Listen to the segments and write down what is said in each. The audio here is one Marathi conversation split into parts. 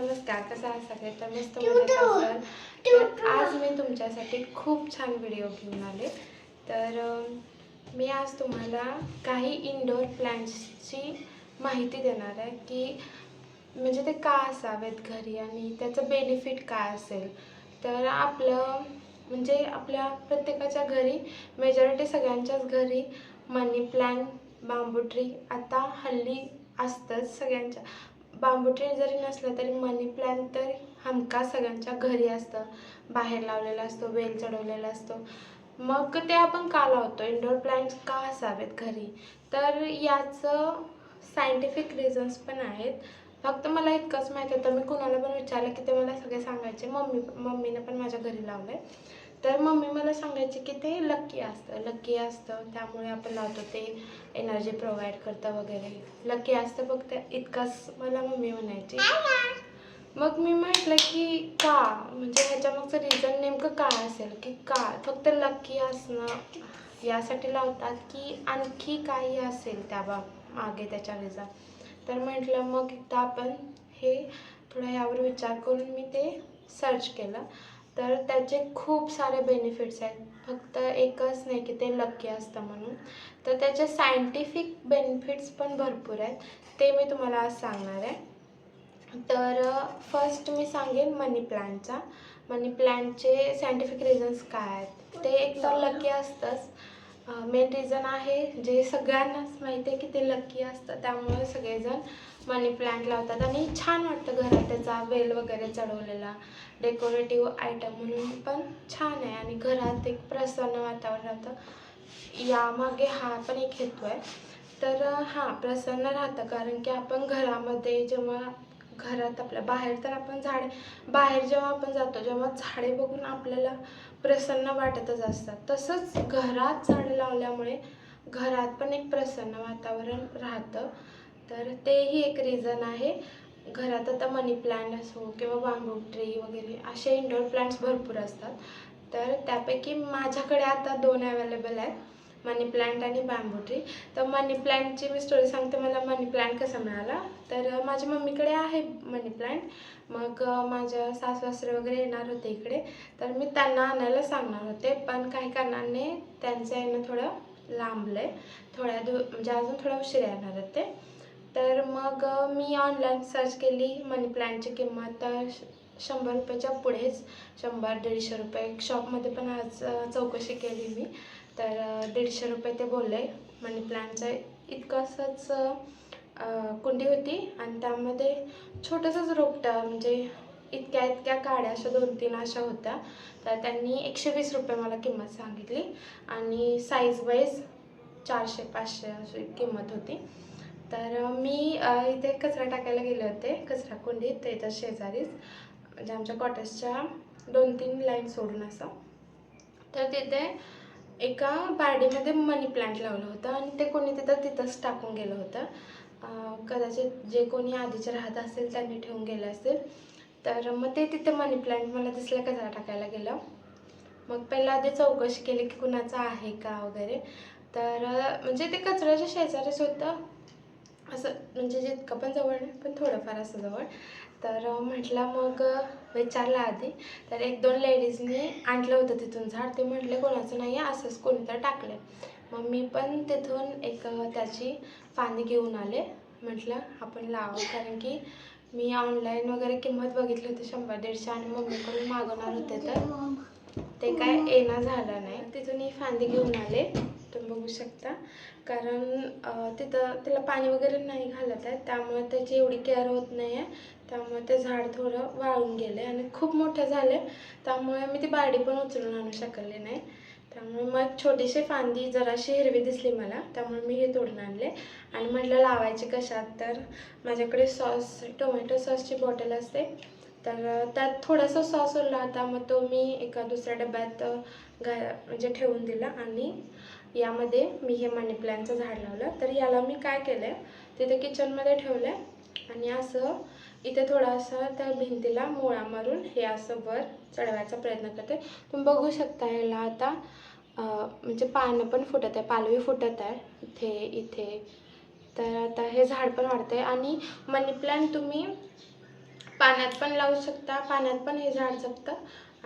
नमस्कार कसं आहात सगळे? तर मस्त मजेत असाल तर आज मी तुमच्यासाठी खूप छान व्हिडिओ घेऊन आले. तर मी आज तुम्हाला काही इनडोअर प्लांट्सची माहिती देणार आहे की म्हणजे ते का असावेत घरी आणि त्याचं बेनिफिट काय असेल? तर आपलं म्हणजे आपल्या प्रत्येकाच्या घरी मेजॉरिटी सगळ्यांच्याच घरी मनी प्लॅन बांबू ट्री आता हल्ली असतंच सगळ्यांच्या. बांबू ट्री जरी नसलं तरी मनी प्लॅन तर हमका सगळ्यांच्या घरी असतं. बाहेर लावलेला असतो वेल चढवलेला असतो. मग ते आपण का लावतो? इंडोर प्लॅन्ट्स का असावेत घरी? तर याचं सायंटिफिक रिझन्स पण आहेत. फक्त मला इतकंच माहिती होतं. मी कुणाला पण विचारलं की ते मला सगळे सांगायचे. मम्मी मम्मीनं पण माझ्या घरी लावलं आहे तर मम्मी मला सांगायची की ते लक्की असतं लक्की असतं. त्यामुळे आपण लावतो ते एनर्जी प्रोव्हाइड करतं वगैरे. लक्की असतं फक्त इतकंच मला मम्मी म्हणायची. मग मी म्हटलं की का? म्हणजे ह्याच्या मागचं रिझन नेमकं काय असेल? की का? फक्त लक्की असणं? यासाठी लावतात की आणखी काही असेल त्या बा मागे त्याच्या रिझन तर म्हटलं मग एकदा आपण हे थोडं यावर विचार करून मी ते सर्च केलं. तर त्याचे खूप सारे बेनिफिट्स आहेत. फक्त एकच नाही की ते लकी असतं म्हणून. तर त्याचे सायंटिफिक बेनिफिट्स पण भरपूर आहेत. ते मी तुम्हाला आज सांगणार आहे. तर फर्स्ट मी सांगेन मनी प्लांटचा मनी प्लांटचे सायंटिफिक रिझन्स काय आहेत? ते एक तर लकी असतंच. मेन रिझन आहे जे सगळ्यांनाच माहिती आहे की ते लकी असतं. त्यामुळे सगळेजण मनी प्लांट लावतात आणि छान वाटतं घरात त्याचा वेल वगैरे चढवलेला. डेकोरेटिव्ह आयटम म्हणून पण छान आहे आणि घरात एक प्रसन्न वातावरण राहतं यामागे हा पण एक हेतू आहे. तर हां प्रसन्न राहतं कारण की आपण घरामध्ये जेव्हा घरात आपल्या बाहेर तर आपण झाडे बाहेर जेव्हा आपण जातो जेव्हा झाडे बघून आपल्याला प्रसन्न वाटतच असतात. तसंच घरात झाडे लावल्यामुळे घरात पण एक प्रसन्न वातावरण राहतं. तर तेही एक रिझन आहे. घरात आता मनी प्लांट असो किंवा बांबू ट्री वगैरे असे इंडोर प्लांट्स भरपूर असतात. तर त्यापैकी माझ्याकडे आता दोन अवेलेबल आहेत. मनी प्लांट आणि बांबू ट्री तर मनी प्लांटची मी स्टोरी सांगते मला मनी प्लांट कसा मिळाला. तर माझ्या मम्मीकडे आहे मनी प्लांट मग माझ्या सासवासरे वगैरे येणार होते इकडे. तर मी त्यांना आणायला सांगणार होते. पण काही कारणाने त्यांचं येणं थोडं लांबलं आहे थोड्या दिव म्हणजे अजून थोडा उशीर येणार आहेत ते. तर मग मी ऑनलाईन सर्च केली मनी प्लॅनची किंमत. तर श- शंभर रुपयाच्या पुढेच शंभर दीडशे रुपये शॉपमध्ये पण आज चौकशी केली मी. तर दीडशे रुपये ते बोलले मनी प्लॅनचं इतकंसंच कुंडी होती आणि त्यामध्ये छोटंसंच रोपटं म्हणजे इतक्या इतक्या काड्या अशा दोन तीन अशा होत्या. तर त्यांनी एकशे वीस रुपये मला किंमत सांगितली आणि साईज वाईज चारशे पाचशे अशी किंमत होती. तर मी इथे कचरा टाकायला गेले होते. कचरा कुंडीत तर इथं शेजारीच. म्हणजे आमच्या कॉटेजच्या दोन तीन लाईन सोडून असं. तर तिथे एका बारडीमध्ये मनी प्लांट लावलं होतं आणि ते कोणी तिथं तिथंच टाकून गेलं होतं. कदाचित जे कोणी आधीचे राहत असेल त्यांनी ठेवून गेलं असेल. तर मग ते तिथे मनी प्लांट मला दिसलं कचरा टाकायला गेलं. मग पहिला आधी चौकशी केली की कुणाचं आहे का वगैरे. तर म्हणजे ते कचऱ्याच्या शेजारीच होतं. असं म्हणजे जितकं पण जवळ नाही पण थोडंफार असं जवळ. तर म्हटलं मग विचारलं आधी. तर एक दोन लेडीजनी आणलं होतं तिथून झाड. ते म्हटले कोणाचं नाही आहे असंच कोणीतरी टाकलं मग मी पण तिथून एक त्याची फांदी घेऊन आले. म्हटलं आपण लावू. कारण की मी ऑनलाईन वगैरे किंमत बघितली होती शंभर दीडशे आणि मम्मीकडून मागवणार होते तर. ते काय येणं झालं नाही. तिथून ही फांदी घेऊन आले. तुम्ही बघू शकता. कारण तिथं त्याला पाणी वगैरे नाही घालत आहे. त्यामुळे त्याची एवढी केअर होत नाही आहे त्यामुळे ते झाड थोडं वाळून गेले आणि खूप मोठं झाले त्यामुळे मी ती बारडी पण उचलून आणू शकले नाही. त्यामुळे मग छोटीशी फांदी जराशी हिरवी दिसली मला. त्यामुळे मी हे तोडून आणले. आणि म्हटलं लावायचे कशात? तर माझ्याकडे सॉस टोमॅटो सॉसची बॉटल असते. तर त्यात थोडासा सॉस उरला होता. मग तो मी एका दुसऱ्या डब्यात घा म्हणजे ठेवून दिला आणि यामध्ये मी हे मनी प्लॅनचं झाड लावलं. तर याला मी काय केलं आहे तिथे किचनमध्ये ठेवलं आहे आणि असं इथे थोडासा त्या भिंतीला मोळा मारून हे असं वर चढवायचा प्रयत्न करते. तुम्ही बघू शकता याला आता म्हणजे पानं पण फुटत आहे पालवी फुटत आहे इथे इथे. तर आता हे झाड पण वाढते आणि मनी प्लॅन तुम्ही पाण्यात पण लावू शकता पाण्यात पण हे झाड जगतं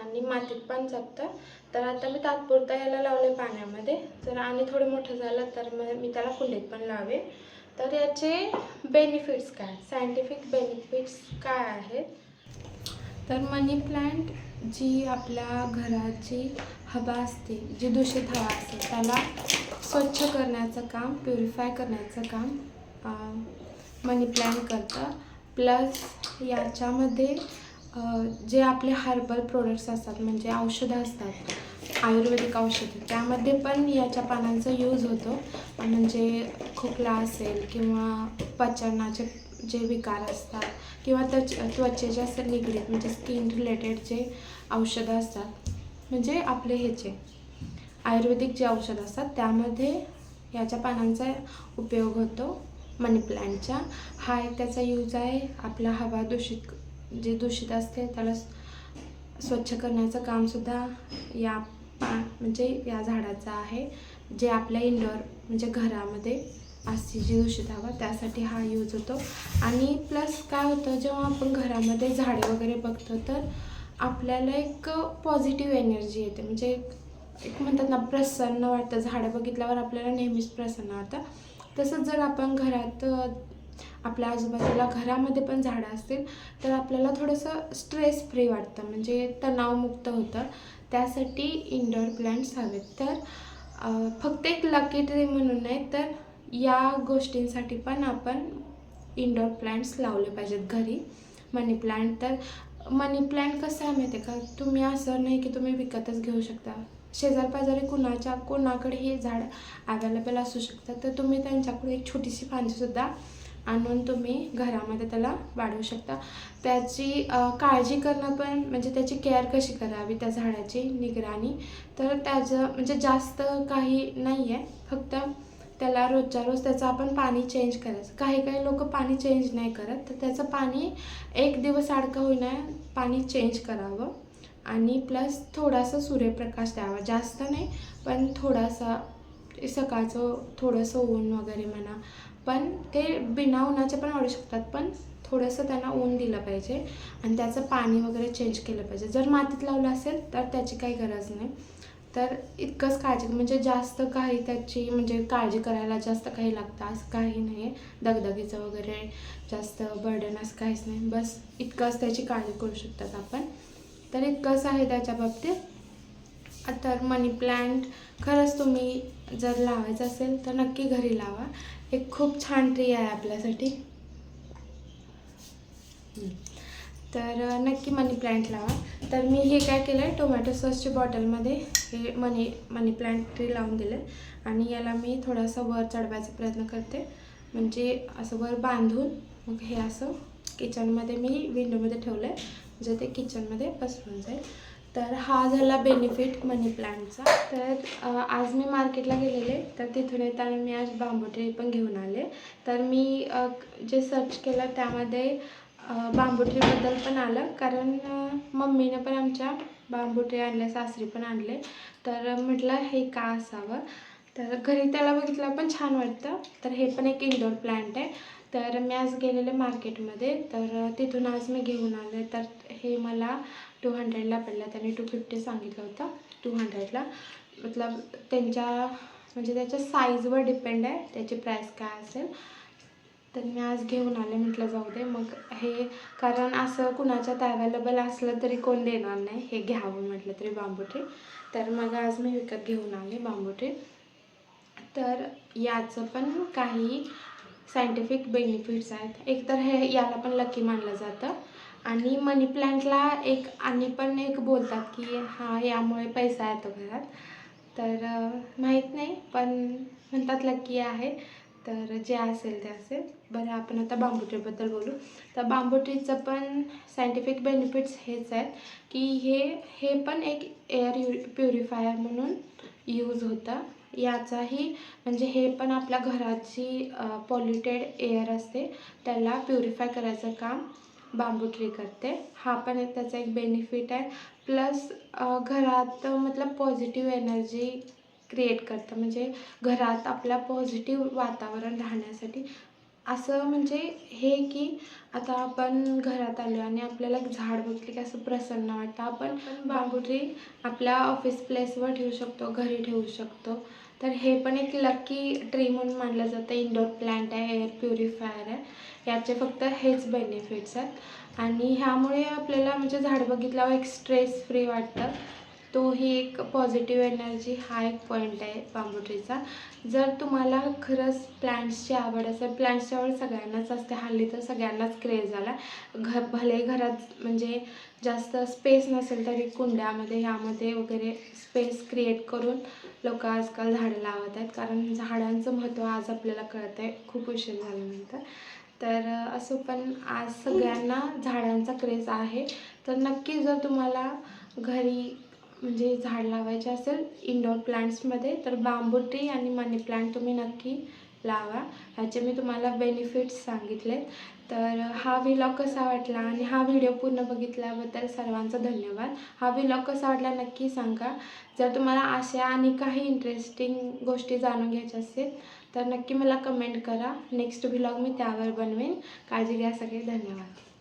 आणि मातीत पण जगतं. तर आता मी तात्पुरता याला लावले पाण्यामध्ये. जर आणि थोडं मोठं झालं तर मग मी त्याला कुंडीत पण लावे तर याचे बेनिफिट्स काय? सायंटिफिक बेनिफिट्स काय आहेत? तर मनी प्लांट जी आपल्या घराची हवा असते जी दूषित हवा असते त्याला स्वच्छ करण्याचं काम प्युरिफाय करण्याचं काम मनी प्लांट करतं. प्लस याच्यामध्ये जे आपले हर्बल प्रोडक्ट्स असतात म्हणजे औषधं असतात आयुर्वेदिक औषधं त्यामध्ये पण याच्या पानांचा यूज होतो. म्हणजे खोकला असेल किंवा पचनाचे जे विकार असतात किंवा त्वच त्वचेच्या असं निगडीत म्हणजे स्किन रिलेटेड जे औषधं असतात म्हणजे आपले ह्याचे आयुर्वेदिक जे औषधं असतात त्यामध्ये याच्या पानांचा उपयोग होतो. मनी प्लॅन्टच्या हा एक त्याचा यूज आहे. आपला हवा दूषित जे दूषित असते त्याला स्वच्छ करण्याचं कामसुद्धा या पा म्हणजे या झाडाचं आहे. जे आपल्या इंडोर म्हणजे घरामध्ये असते जी दूषित हवा त्यासाठी हा यूज होतो. आणि प्लस काय होतं जेव्हा आपण घरामध्ये झाडे वगैरे बघतो तर आपल्याला एक पॉझिटिव्ह एनर्जी येते. म्हणजे एक म्हणतात ना प्रसन्न वाटतं. झाडं बघितल्यावर आपल्याला नेहमीच प्रसन्न वाटतं. तसंच जर आपण घरात आपल्या आजूबाजूला घरामध्ये पण झाडं असतील तर आपल्याला थोडंसं स्ट्रेस फ्री वाटतं. म्हणजे तणावमुक्त होतं. त्यासाठी इनडोअर प्लांट्स हवेत. तर फक्त एक लकी ट्री म्हणून नाही तर या गोष्टींसाठी पण आपण इनडोअर प्लांट्स लावले पाहिजेत घरी. मनी प्लांट तर मनी प्लांट कसं आहे माहिती आहे का? तुम्ही असं नाही की तुम्ही विकतच घेऊ शकता. शेजारपाजारी कुणाच्या कोणाकडे हे झाड अवेलेबल असू शकतं तर तुम्ही त्यांच्याकडे एक छोटीशी फांदीसुद्धा आणून तुम्ही घरामध्ये त्याला वाढवू शकता. त्याची काळजी करणं पण म्हणजे त्याची केअर कशी करावी त्या झाडाची निगराणी? तर त्याचं म्हणजे जास्त काही नाही आहे फक्त त्याला रोजच्या रोज त्याचं आपण पाणी चेंज करायचं. काही काही लोक पाणी चेंज नाही करत तर त्याचं पाणी एक दिवस आडका होईना पाणी चेंज करावं. आणि प्लस थोडासा सूर्यप्रकाश द्यावा. जास्त नाही पण थोडासा सकाळचं थोडंसं ऊन वगैरे म्हणा. पण ते बिना उन्हाचे पण वाढू शकतात पण थोडंसं त्यांना ऊन दिलं पाहिजे आणि त्याचं पाणी वगैरे चेंज केलं पाहिजे. जर मातीत लावलं असेल तर त्याची काही गरज नाही. तर इतकंच काळजी म्हणजे जास्त काही त्याची म्हणजे काळजी करायला जास्त काही लागतं असं काही नाही आहे दगदगीचं वगैरे जास्त बर्डन असं काहीच नाही. बस इतकंच त्याची काळजी करू शकतात आपण. तर इतकंच आहे त्याच्या बाबतीत? तर मनी प्लांट खरंच तुम्ही जर लावायचं असेल तर नक्की घरी लावा. एक खूप छान ट्री आहे आपल्यासाठी. तर नक्की मनी प्लांट लावा. तर मी हे काय केलं आहे टोमॅटो सॉसच्या बॉटलमध्ये हे मनी मनी प्लांट ट्री लावून दिलं आणि याला मी थोडासा वर चढवायचा प्रयत्न करते. म्हणजे असं वर बांधून मग हे असं किचनमध्ये मी विंडोमध्ये ठेवलं आहे म्हणजे ते किचनमध्ये पसरून जाईल. तर हा झाला बेनिफिट मनी प्लांटचा. तर आज मी मार्केटला गेलेले तर तिथून येताना मी आज बांबू ट्री पण घेऊन आले. तर मी जे सर्च केलं त्यामध्ये बांबू ट्रीबद्दल पण आलं. कारण मम्मीने मम्मीनं पण आमच्या बांबू ट्री आणले सासरी पण आणले. तर म्हटलं हे का असावं? तर घरी त्याला बघितलं पण छान वाटतं. तर हे पण एक इंडोर प्लांट आहे. तर मी आज गेलेले मार्केटमध्ये. तर तिथून आज मी घेऊन आले. तर हे मला टू हंड्रेडला पडलं. त्यांनी टू फिफ्टी सांगितलं होतं टू हंड्रेडला मतलब त्यांच्या म्हणजे त्याच्या साईजवर डिपेंड आहे. त्याची प्राईस काय असेल. तर मी आज घेऊन आले. म्हटलं जाऊ दे. मग हे कारण असं कुणाच्यात अवेलेबल असलं तरी कोण देणार नाही. हे घ्यावं म्हटलं तरी बांबू ट्री तर मग आज मी विकत घेऊन आले बांबू ट्री तर याचं पण काही सायंटिफिक बेनिफिट्स आहेत. एक तर हे याला पण लकी मानलं जातं. आणि मनी प्लॅन्टला एक आणि पण एक बोलतात की हा यामुळे पैसा येतो घरात. तर माहीत नाही पण म्हणतात लकी आहे. तर जे असेल ते असेल. बरं आपण आता बांबू ट्रीबद्दल बोलू. तर बांबू ट्रीचं पण सायंटिफिक बेनिफिट्स हेच आहेत की हे हे पण एक एअर यु प्युरिफायर म्हणून यूज होतं. याचाही म्हणजे हे पण आपल्या घराची पॉल्युटेड एअर असते. त्याला प्युरिफाय करायचं काम बांबू ट्री करते. हा पण एक त्याचा एक बेनिफिट आहे. प्लस घरात मतलब पॉझिटिव्ह एनर्जी क्रिएट करतं. म्हणजे घरात आपल्या पॉझिटिव्ह वातावरण राहण्यासाठी. असं म्हणजे हे की आता आपण घरात आलो आणि आपल्याला एक झाड बघितले की असं प्रसन्न वाटतं. आपण बांबू ट्री आपल्या ऑफिस प्लेसवर ठेवू शकतो घरी ठेवू शकतो. तर हे पण एक लकी ट्री म्हणून मानलं जातं. इंडोर प्लांट आहे एअर प्युरिफायर आहे. याचे फक्त हेच बेनिफिट्स आहेत. आणि ह्यामुळे आपल्याला म्हणजे झाड बघितल्यावर एक स्ट्रेस फ्री वाटतं. तो ही एक पॉझिटिव्ह एनर्जी हा एक पॉईंट आहे बांबू ट्रीचा जर तुम्हाला खरंच प्लांट्सची आवड असेल प्लॅन्ट्सची आवड सगळ्यांनाच असते हल्ली तर सगळ्यांनाच क्रेज झाला घर भले घरात म्हणजे जास्त स्पेस नसेल तरी कुंड्यामध्ये ह्यामध्ये वगैरे स्पेस क्रिएट करून लोक आजकाल झाडं लावत आहेत. कारण झाडांचं महत्त्व आज आपल्याला कळत आहे खूप उशीर झाल्यानंतर. तर असं पण आज सगळ्यांना झाडांचा क्रेज आहे. तर नक्की जर तुम्हाला घरी म्हणजे झाड लावायचे असेल इंडोर प्लांट्समध्ये तर बांबू ट्री आणि मनी प्लांट तुम्ही नक्की लावा. ह्याचे मी तुम्हाला बेनिफिट्स सांगितले तर हा व्हिलॉग कसा वाटला आणि हा व्हिडिओ पूर्ण बघितल्याबद्दल सर्वांचा धन्यवाद. हा व्हिलॉग कसा वाटला नक्की सांगा. जर तुम्हाला अशा आणि काही इंटरेस्टिंग गोष्टी जाणून घ्यायच्या असतील तर नक्की मला कमेंट करा. नेक्स्ट व्हिलॉग मी त्यावर बनवेन. काळजी घ्या सगळे. धन्यवाद.